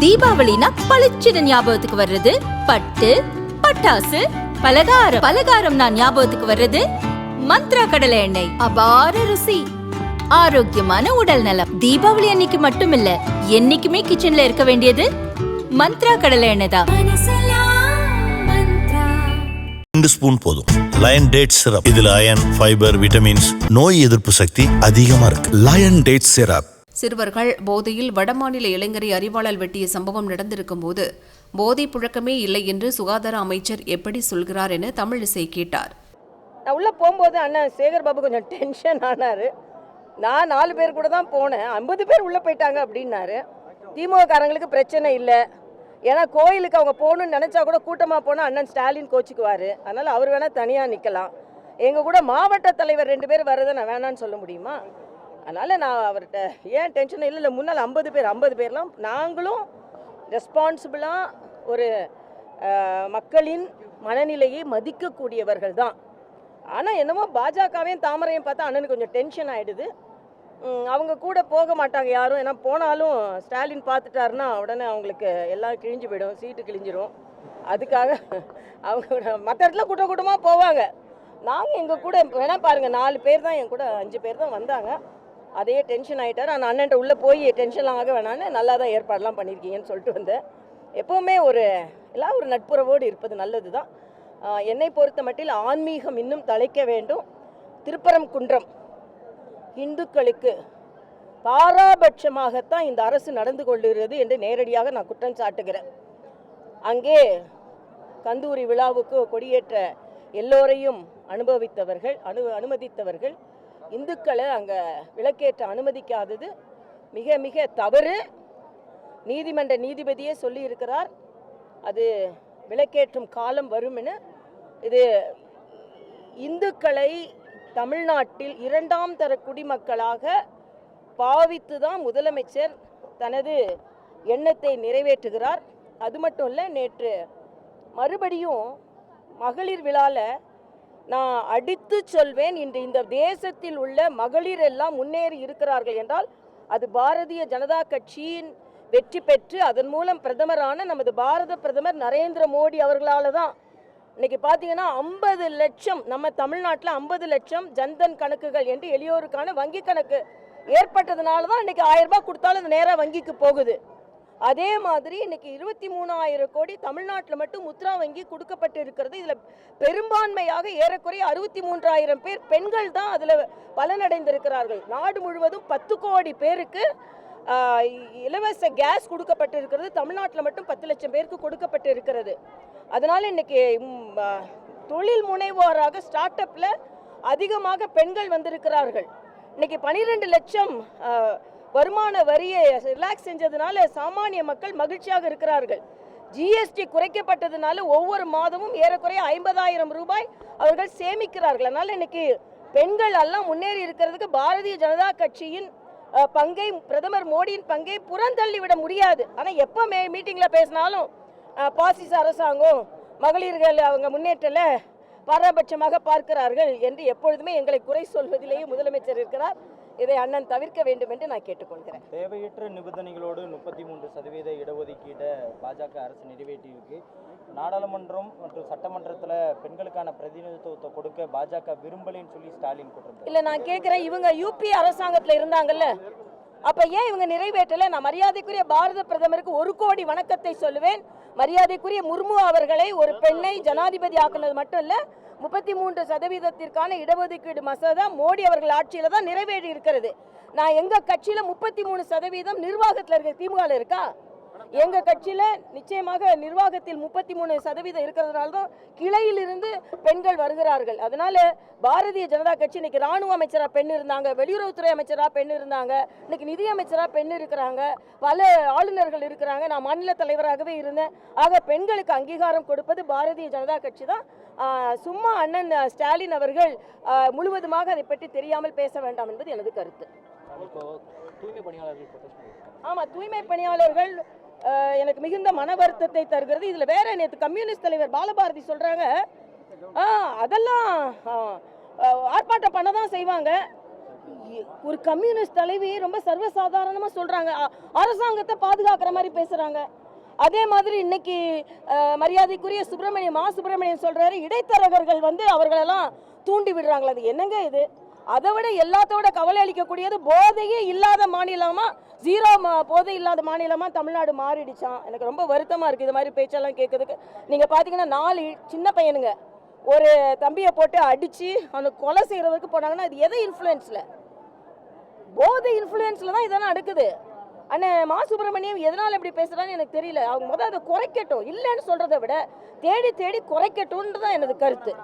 தீபாவளினா பளிச்சுன்னு ஞாபகத்துக்கு வர்றது. பட்டு பட்டாசு பலகாரம். பலகாரம் நான் ஞாபகத்துக்கு வர்றது. மந்த்ரா கடலை எண்ணெய். அபார ருசி. ஆரோக்கியமான உடல் நலம். தீபாவளி அன்னைக்கு மட்டும் இல்ல என்னைக்குமே கிச்சன்ல இருக்க வேண்டியது மந்த்ரா கடலை எண்ணெய் தான். ரெண்டு ஸ்பூன் போதும். லயன் டேட் சிரப் இதுல அயன் ஃபைபர் விட்டமின்ஸ் நோய் எதிர்ப்பு சக்தி அதிகமா இருக்கு. லயன் டேட் சிரப் சிறுவர்கள் போதையில் வடமாநில இளைஞரை அறிவாளால் வெட்டிய சம்பவம் நடந்திருக்கும் போது போதை புழக்கமே இல்லை என்று சுகாதார அமைச்சர் எப்படி சொல்கிறார் என தமிழிசை கேட்டார். நான் உள்ளே போகும்போது அண்ணன் சேகர் பாபு கொஞ்சம் டென்ஷன் ஆனார். நான் நாலு பேர் கூட தான் போனேன். ஐம்பது பேர் உள்ளே போயிட்டாங்க அப்படின்னாரு. திமுககாரங்களுக்கு பிரச்சனை இல்லை. ஏன்னா கோயிலுக்கு அவங்க போகணும்னு நினச்சா கூட கூட்டமாக போனால் அண்ணன் ஸ்டாலின் கோச்சிக்குவார். அதனால் அவர் வேணால் தனியாக நிற்கலாம் எங்கள் கூட மாவட்ட தலைவர் ரெண்டு பேர் வர்றதை நான் வேணான்னு சொல்ல முடியுமா? அதனால் நான் அவர்கிட்ட ஏன் டென்ஷன் இல்லை இல்லை முன்னால் ஐம்பது பேர் ஐம்பது பேர்லாம் நாங்களும் ரெஸ்பான்சிபிளாக ஒரு மக்களின் மனநிலையை மதிக்கக்கூடியவர்கள் தான். ஆனால் என்னமோ பாஜகவையும் தாமரையும் பார்த்தா அண்ணனுக்கு கொஞ்சம் டென்ஷன் ஆகிடுது அவங்க கூட போக மாட்டாங்க யாரும். ஏன்னா போனாலும் ஸ்டாலின் பார்த்துட்டாருன்னா உடனே அவங்களுக்கு எல்லாம் கிழிஞ்சு போயிடும் சீட்டு கிழிஞ்சிரும். அதுக்காக அவங்க மற்ற இடத்துல கூட்டம் கூட்டமாக போவாங்க. நாங்கள் எங்கள் கூட வேணால் பாருங்கள் நாலு பேர் தான் என் கூட அஞ்சு பேர் தான் வந்தாங்க. அதையே டென்ஷன் ஆகிட்டார் அந்த அண்ணன்ட்ட உள்ளே போய் டென்ஷன்லாம் ஆக வேணான்னு நல்லா தான் ஏற்பாடெலாம் பண்ணியிருக்கீங்கன்னு சொல்லிட்டு வந்தேன் எப்போவுமே ஒரு எல்லாம் ஒரு நட்புறவோடு இருப்பது நல்லது தான் என்னை பொறுத்த மட்டில் ஆன்மீகம் இன்னும் தலைக்க வேண்டும். திருப்பரம் குன்றம் இந்துக்களுக்கு பாராபட்சமாகத்தான் இந்த அரசு நடந்து கொள்கிறது என்று நேரடியாக நான் குற்றம் சாட்டுகிறேன். அங்கே கந்தூரி விழாவுக்கு கொடியேற்ற எல்லோரையும் அனுபவித்தவர்கள் அனு அனுமதித்தவர்கள் இந்துக்களை அங்கே விளக்கேற்ற அனுமதிக்காதது மிக மிக தவறு. நீதிமன்ற நீதிபதியே சொல்லியிருக்கிறார். அது விளக்கேற்றும் காலம் வரும்னு. இது இந்துக்களை தமிழ்நாட்டில் இரண்டாம் தர குடிமக்களாக பாவித்து தான் முதலமைச்சர் தனது எண்ணத்தை நிறைவேற்றுகிறார். அது மட்டும் இல்லை நேற்று மறுபடியும் மகளிர் விழாவில் நான் அடித்து சொல்வேன். இன்று இந்த தேசத்தில் உள்ள மகளிர் எல்லாம் முன்னேறி இருக்கிறார்கள் என்றால் அது பாரதிய ஜனதா கட்சியின் வெற்றி பெற்று அதன் மூலம் பிரதமரான நமது பாரத பிரதமர் நரேந்திர மோடி அவர்களால் தான் இன்னைக்கு பார்த்தீங்கன்னா ஐம்பது லட்சம் நம்ம தமிழ்நாட்டில் ஐம்பது லட்சம் ஜன்தன் கணக்குகள் என்று எளியோருக்கான வங்கி கணக்கு ஏற்பட்டதுனால தான் இன்னைக்கு ஆயிரம் ரூபாய் கொடுத்தாலும் அது நேராக வங்கிக்கு போகுது. அதே மாதிரி இன்னைக்கு இருபத்தி மூணாயிரம் கோடி தமிழ்நாட்டில் மட்டும் முத்ரா வங்கி கொடுக்கப்பட்டு இருக்கிறது இதில் பெரும்பான்மையாக ஏறக்குறைய அறுபத்தி மூன்றாயிரம் பேர் பெண்கள் தான் அதில் பலனடைந்திருக்கிறார்கள் நாடு முழுவதும் பத்து கோடி பேருக்கு இலவச கேஸ் கொடுக்கப்பட்டு இருக்கிறது தமிழ்நாட்டில் மட்டும் பத்து லட்சம் பேருக்கு கொடுக்கப்பட்டு இருக்கிறது அதனால் இன்னைக்கு தொழில் முனைவோராக ஸ்டார்ட் அப்பில் அதிகமாக பெண்கள் வந்திருக்கிறார்கள். இன்னைக்கு பனிரெண்டு லட்சம் வருமான வரியை ரிலாக்ஸ் செஞ்சதுனால சாமானிய மக்கள் மகிழ்ச்சியாக இருக்கிறார்கள். ஜிஎஸ்டி குறைக்கப்பட்டதுனால ஒவ்வொரு மாதமும் ஏறக்குறைய ஐம்பதாயிரம் ரூபாய் அவர்கள் சேமிக்கிறார்கள். அதனால் இன்னைக்கு பெண்கள் எல்லாம் முன்னேறி இருக்கிறதுக்கு பாரதிய ஜனதா கட்சியின் பங்கை பிரதமர் மோடியின் பங்கை புறந்தள்ளி விட முடியாது. ஆனால் எப்போ மே மீட்டிங்கில் பேசினாலும் பாசிச அரசாங்கம் மகளிர்கள் அவங்க முன்னேற்றல பாரபட்சமாக பார்க்கிறார்கள் என்று எப்பொழுதுமே எங்களை குறை சொல்வதிலேயே முதலமைச்சர் இருக்கிறார். இதை அண்ணன் தவிர்க்க வேண்டும் என்று நான் கேட்டுக்கொள்கிறேன். தேவையற்ற நிபந்தனைகளோடு முப்பத்தி மூன்று சதவீத இடஒதுக்கீடை பாஜக அரசு நிறைவேற்றியிருக்கு. நாடாளுமன்றம் மற்றும் சட்டமன்றத்தில் பெண்களுக்கான பிரதிநிதித்துவத்தை கொடுக்க பாஜக விரும்பலைன்னு சொல்லி ஸ்டாலின் குற்றம் இல்ல நான் கேக்குறேன். இவங்க யூபி அரசாங்கத்துல இருந்தாங்கல்ல? அப்ப ஏன் இவங்க நிறைவேற்றல? நான் மரியாதைக்குரிய பாரத பிரதமருக்கு ஒரு கோடி வணக்கத்தை சொல்லுவேன். மரியாதைக்குரிய முர்மு அவர்களை ஒரு பெண்ணை ஜனாதிபதி ஆக்குனது மட்டும் இல்ல முப்பத்தி மூன்று சதவீதத்திற்கான இடஒதுக்கீடு மசோதா மோடி அவர்கள் ஆட்சியில தான் நிறைவேறி இருக்கிறது. நான் எங்க கட்சியில முப்பத்தி மூணு சதவீதம் நிர்வாகத்தில் இருக்க திமுக இருக்கா? எங்க கட்சியில நிச்சயமாக நிர்வாகத்தில் முப்பத்தி மூணு சதவீதம் இருக்கிறதுனால தான் கிளையிலிருந்து பெண்கள் வருகிறார்கள். அதனால பாரதிய ஜனதா கட்சி இன்னைக்கு ராணுவ அமைச்சரா பெண் இருந்தாங்க வெளியுறவுத்துறை அமைச்சரா பெண் இருந்தாங்க இன்னைக்கு நிதி அமைச்சரா பெண் இருக்கிறாங்க பல ஆளுநர்கள் இருக்கிறாங்க. நான் மாநில தலைவராகவே இருந்தேன். ஆக பெண்களுக்கு அங்கீகாரம் கொடுப்பது பாரதிய ஜனதா கட்சி தான். சும்மா அண்ணன் ஸ்டாலின் அவர்கள் முழுவதுமாக அதை பற்றி தெரியாமல் பேச வேண்டாம் என்பது எனது கருத்து. ஆமாம் தூய்மை பணியாளர்கள் எனக்கு மிகுந்த மன வருத்தத்தை தருகிறது. இதில் வேற நேற்று கம்யூனிஸ்ட் தலைவர் பாலபாரதி சொல்கிறாங்க அதெல்லாம் ஆ, ஆர்ப்பாட்டம் பண்ண தான் செய்வாங்க. ஒரு கம்யூனிஸ்ட் தலைவி ரொம்ப சர்வசாதாரணமாக சொல்கிறாங்க அரசாங்கத்தை பாதுகாக்கிற மாதிரி பேசுகிறாங்க அதே மாதிரி இன்னைக்கு மரியாதைக்குரிய சுப்பிரமணியம் மா சுப்பிரமணியம் சொல்கிறாரு இடைத்தரகர்கள் வந்து அவர்களெல்லாம் தூண்டி விடுறாங்களா அது என்னங்க இது? அதை விட எல்லாத்தோட கவலை அளிக்கக்கூடியது போதையே இல்லாத மாநிலமா ஜீரோ மா போதை இல்லாத மாநிலமா தமிழ்நாடு மாறிடுச்சான் எனக்கு ரொம்ப வருத்தமா இருக்கு இது மாதிரி பேச்செல்லாம் கேட்கறதுக்கு. நீங்க பாத்தீங்கன்னா நாலு சின்ன பையனுங்க. ஒரு தம்பியை போட்டு அடிச்சு அவனுக்கு கொலை செய்யறதுக்கு போனாங்கன்னா அது எதை இன்ஃப்ளூயன்ஸில் போதை இன்ஃப்ளூயன்ஸில் தான் இதெல்லாம் நடக்குது. ஆனால் மா சுப்பிரமணியம் எதனால் இப்படி பேசுகிறான்னு எனக்கு தெரியல. அவங்க முதல் அதை குறைக்கட்டும். இல்லைன்னு சொல்கிறத விட தேடி தேடி குறைக்கட்டும்ன்றது தான் எனது கருத்து.